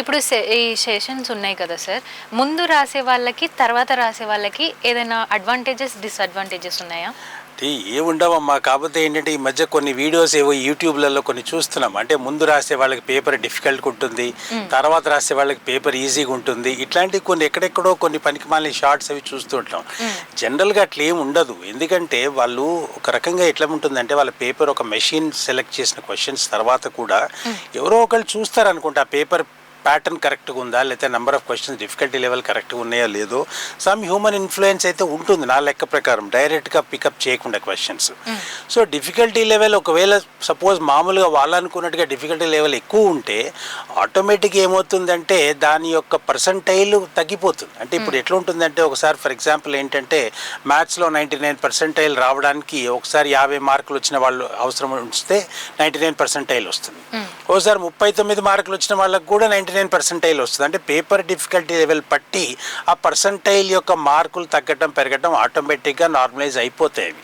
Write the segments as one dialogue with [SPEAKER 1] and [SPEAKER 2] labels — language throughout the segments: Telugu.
[SPEAKER 1] ఇప్పుడు ఈ సెషన్స్ ఉన్నాయి కదా సార్. ముందు రాసే వాళ్ళకి తర్వాత రాసే వాళ్ళకి ఏదైనా అడ్వాంటేజెస్ డిసడ్వాంటేజెస్ ఉన్నాయా?
[SPEAKER 2] ఏముండవమ్మా? కాకపోతే ఏంటంటే ఈ మధ్య కొన్ని వీడియోస్ ఏవో యూట్యూబ్లలో కొన్ని చూస్తున్నాం. అంటే ముందు రాసే వాళ్ళకి పేపర్ డిఫికల్ట్గా ఉంటుంది. తర్వాత రాసే వాళ్ళకి పేపర్ ఈజీగా ఉంటుంది. ఇట్లాంటి కొన్ని ఎక్కడెక్కడో కొన్ని పనికిమాలిన షార్ట్స్ అవి చూస్తుంటాం జనరల్గా అట్లా ఏం ఉండదు. ఎందుకంటే వాళ్ళు ఒక రకంగా ఎట్లా ఉంటుందంటే వాళ్ళ పేపర్ ఒక మెషిన్ సెలెక్ట్ చేసిన క్వశ్చన్స్ తర్వాత కూడా ఎవరో ఒకళ్ళు చూస్తారు అనుకుంటా ఆ పేపర్ ప్యాటర్న్ కరెక్ట్గా ఉందా? లేకపోతే number of questions difficulty level కరెక్ట్గా ఉన్నాయో లేదో? సమ్ హ్యూమన్ ఇన్ఫ్లుయెన్స్ అయితే ఉంటుంది నా లెక్క ప్రకారం. డైరెక్ట్గా పికప్ చేయకుండా క్వశ్చన్స్ సో డిఫికల్టీ లెవెల్ ఒకవేళ సపోజ్ మామూలుగా వాళ్ళు అనుకున్నట్టుగా డిఫికల్టీ లెవెల్ ఎక్కువ ఉంటే ఆటోమేటిక్గా ఏమవుతుందంటే దాని యొక్క పర్సంటైల్ తగ్గిపోతుంది. అంటే ఇప్పుడు ఎట్లా ఉంటుందంటే ఒకసారి ఫర్ ఎగ్జాంపుల్ ఏంటంటే మ్యాథ్స్లో నైంటీ నైన్ పర్సెంటైల్ రావడానికి ఒకసారి యాభై మార్కులు వచ్చిన వాళ్ళు అవసరం ఉంచితే నైంటీ నైన్ పర్సెంటైల్ వస్తుంది ఒకసారి ముప్పై తొమ్మిది మార్కులు వచ్చిన వాళ్ళకి కూడా నైంటీ నైన్ పర్సెంటైల్ వస్తుంది. అంటే పేపర్ డిఫికల్టీ లెవెల్ పట్టి ఆ పర్సంటైల్ యొక్క మార్కులు తగ్గటం పెరగటం ఆటోమేటిక్గా నార్మలైజ్ అయిపోతాయి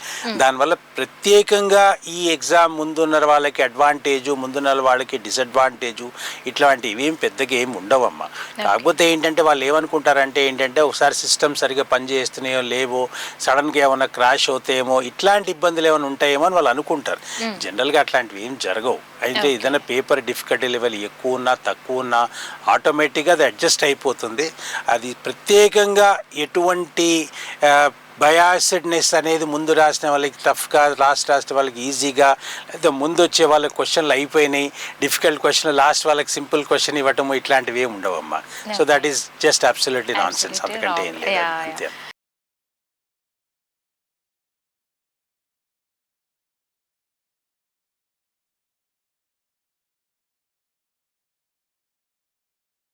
[SPEAKER 2] దానివల్ల ప్రత్యేకంగా ఈ ఎగ్జామ్ ముందున్న వాళ్ళకి అడ్వాంటేజు ముందున్న వాళ్ళకి డిసడ్వాంటేజు ఇట్లాంటివి ఏం పెద్దగా ఏం ఉండవమ్మా. కాకపోతే ఏంటంటే వాళ్ళు ఏమనుకుంటారంటే ఏంటంటే ఒకసారి సిస్టమ్ సరిగా పనిచేస్తున్నాయో లేవో సడన్గా ఏమైనా క్రాష్ అవుతాయేమో ఇట్లాంటి ఇబ్బందులు ఏమైనా ఉంటాయేమో అని వాళ్ళు అనుకుంటారు. జనరల్గా అట్లాంటివి ఏం జరగవు. అయితే ఏదైనా పేపర్ డిఫికల్టీ లెవెల్ ఎక్కువ ఉన్నా తక్కువ ఉన్నా ఆటోమేటిక్గా అది అడ్జస్ట్ అయిపోతుంది. అది ప్రత్యేకంగా ఎటువంటి బయాసిడ్నెస్ అనేది ముందు రాసిన వాళ్ళకి టఫ్గా లాస్ట్ రాసిన వాళ్ళకి ఈజీగా లేదా ముందు వచ్చే వాళ్ళకి క్వశ్చన్లు అయిపోయినాయి డిఫికల్ట్ క్వశ్చన్ లాస్ట్ వాళ్ళకి సింపుల్ క్వశ్చన్ ఇవ్వటము ఇట్లాంటివి ఏమి ఉండవమ్మా. So that is just absolutely nonsense అంతకంటే ఏం. లేదు. అంతే.